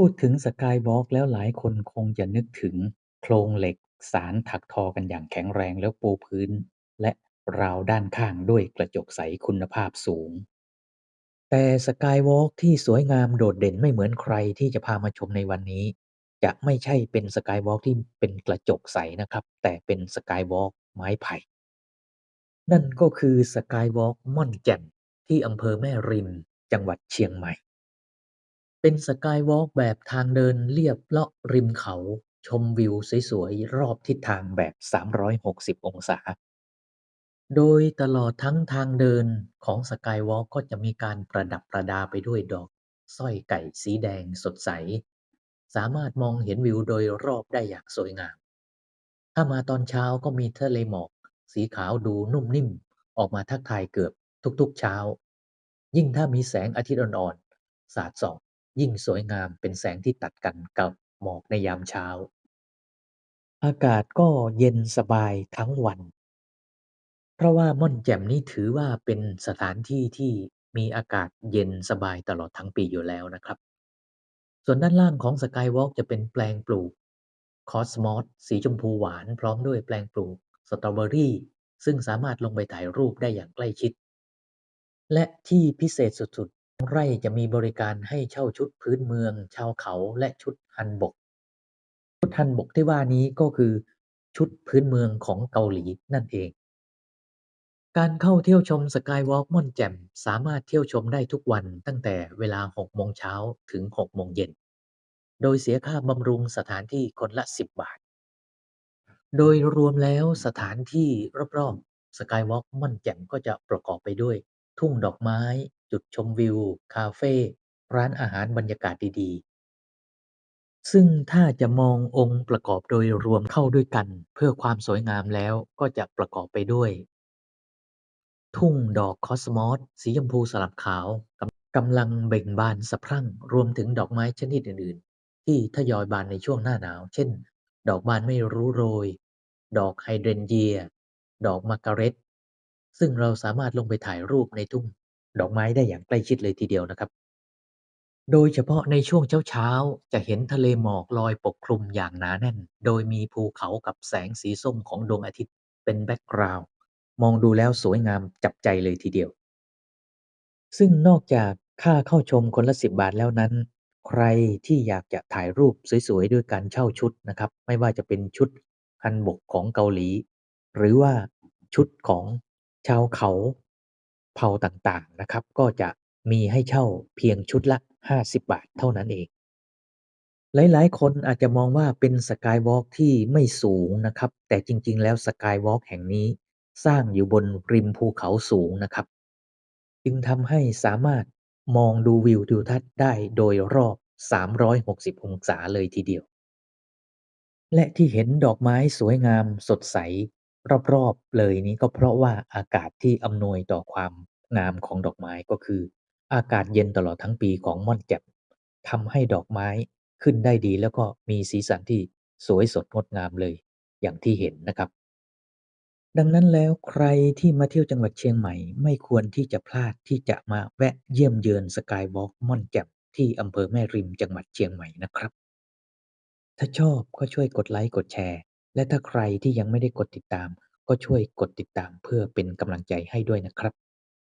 พูดถึงสกายวอล์กแล้วหลายคนคงจะนึกถึงโครงเหล็กสารถักทอกันอย่างแข็งแรงแล้วปูพื้น และราวด้านข้างด้วยกระจกใสคุณภาพสูง แต่สกายวอล์กที่สวยงามโดดเด่นไม่เหมือนใครที่จะพามาชมในวันนี้ จะไม่ใช่เป็นสกายวอล์กที่เป็นกระจกใสนะครับ แต่เป็นสกายวอล์กไม้ไผ่ นั่นก็คือสกายวอล์กม่อนแจ่มที่อำเภอแม่ริมจังหวัดเชียงใหม่ เป็นสกายวอล์กแบบทางเดินเลียบเลาะริมเขา ชมวิวสวย ๆ รอบทิศทางแบบ 360 องศา โดยตลอดทั้งทางเดินของสกายวอล์กก็จะมีการประดับประดาไปด้วยดอกสร้อยไก่สีแดงสดใส สามารถมองเห็นวิวโดยรอบได้อย่างสวยงาม ถ้ามาตอนเช้าก็มีทะเลหมอก สีขาวดูนุ่มนิ่ม ออกมาทักทายเกือบทุกๆเช้า ยิ่งถ้ามีแสงอาทิตย์อ่อนๆสาดส่อง ยิ่งสวยงามเป็นแสงที่ตัดกันกับหมอกในยามเช้า อากาศก็เย็นสบายทั้งวัน เพราะว่าม่อนแจ่มนี้ถือว่าเป็นสถานที่ที่มีอากาศเย็นสบายตลอดทั้งปีอยู่แล้วนะครับ ส่วนด้านล่างของสกายวอล์กจะเป็นแปลงปลูกคอสมอสสีชมพูหวานพร้อมด้วยแปลงปลูกสตรอเบอรี่ ซึ่งสามารถลงไปถ่ายรูปได้อย่างใกล้ชิด และที่พิเศษสุด ไร่จะมีบริการให้เช่าชุดพื้นเมือง ชาวเขา และชุดฮันบก ชุดฮันบกที่ว่านี้ก็คือชุดพื้นเมืองของเกาหลีนั่นเอง การเข้าเที่ยวชมสกายวอล์กม่อนแจ่มสามารถเที่ยวชมได้ทุกวันตั้งแต่เวลา 6 โมงเช้าถึง 6 โมงเย็น โดยเสียค่าบำรุงสถานที่คนละ 10 บาท โดยรวมแล้วสถานที่รอบๆสกายวอล์กม่อนแจ่มก็จะประกอบไปด้วย ทุ่งดอกไม้ จุดชมวิว คาเฟ่ ร้านอาหารบรรยากาศดี ๆ ซึ่งถ้าจะมององค์ประกอบโดยรวมเข้าด้วยกัน เพื่อความสวยงามแล้วก็จะประกอบไปด้วย ทุ่งดอกคอสมอสสีชมพูสลับขาวกำกำลังเบ่งบานสะพรั่ง รวมถึงดอกไม้ชนิดอื่น ๆ ที่ทยอยบานในช่วงหน้าหนาว เช่น ดอกบานไม่รู้โรย ดอกไฮเดรนเยีย ดอกมาการ์เร็ตซึ่งเราสามารถลงไปถ่ายรูปในทุ่ง ดอกไม้ได้อย่างใกล้ชิดเลยทีเดียวนะครับ โดยเฉพาะในช่วงเช้าๆ จะเห็นทะเลหมอกลอยปกคลุมอย่างหนาแน่น โดยมีภูเขากับแสงสีส้มของดวงอาทิตย์เป็นแบ็กกราวด์มองดูแล้วสวยงามจับใจเลยทีเดียว ซึ่งนอกจากค่าเข้าชมคนละ10บาทแล้วนั้น ใครที่อยากจะถ่ายรูปสวยๆ ด้วยการเช่าชุดนะครับ ไม่ว่าจะเป็นชุดฮันบกของเกาหลี หรือว่าชุดของชาวเขา เผ่าต่างๆนะครับ ก็จะมีให้เช่าเพียงชุดละ 50 บาทเท่านั้นเอง หลายๆ คนอาจจะมองว่าเป็นสกายวอล์กที่ไม่สูงนะครับ แต่จริงๆ แล้วสกายวอล์กแห่งนี้สร้างอยู่บนริมภูเขาสูงนะครับ จึงทำให้สามารถมองดูวิวทิวทัศน์ได้โดยรอบ 360 องศาเลยทีเดียว และที่เห็นดอกไม้สวยงามสดใส รอบ ๆ เลยนี้ ก็เพราะว่าอากาศที่อำนวยต่อความงามของดอกไม้ ก็คืออากาศเย็นตลอดทั้งปีของม่อนแจ่ม ทำให้ดอกไม้ขึ้นได้ดี แล้วก็มีสีสันที่สวยสดงดงามเลย อย่างที่เห็นนะครับ ดังนั้นแล้วใครที่มาเที่ยวจังหวัดเชียงใหม่ ไม่ควรที่จะพลาดที่จะมาแวะเยี่ยมเยือนสกายวอล์กม่อนแจ่ม ที่อำเภอแม่ริม จังหวัดเชียงใหม่นะครับ ถ้าชอบก็ช่วยกดไลค์กดแชร์ และถ้าใครที่ยังไม่ได้กดติดตาม ก็ช่วยกดติดตามเพื่อเป็นกำลังใจให้ด้วยนะครับ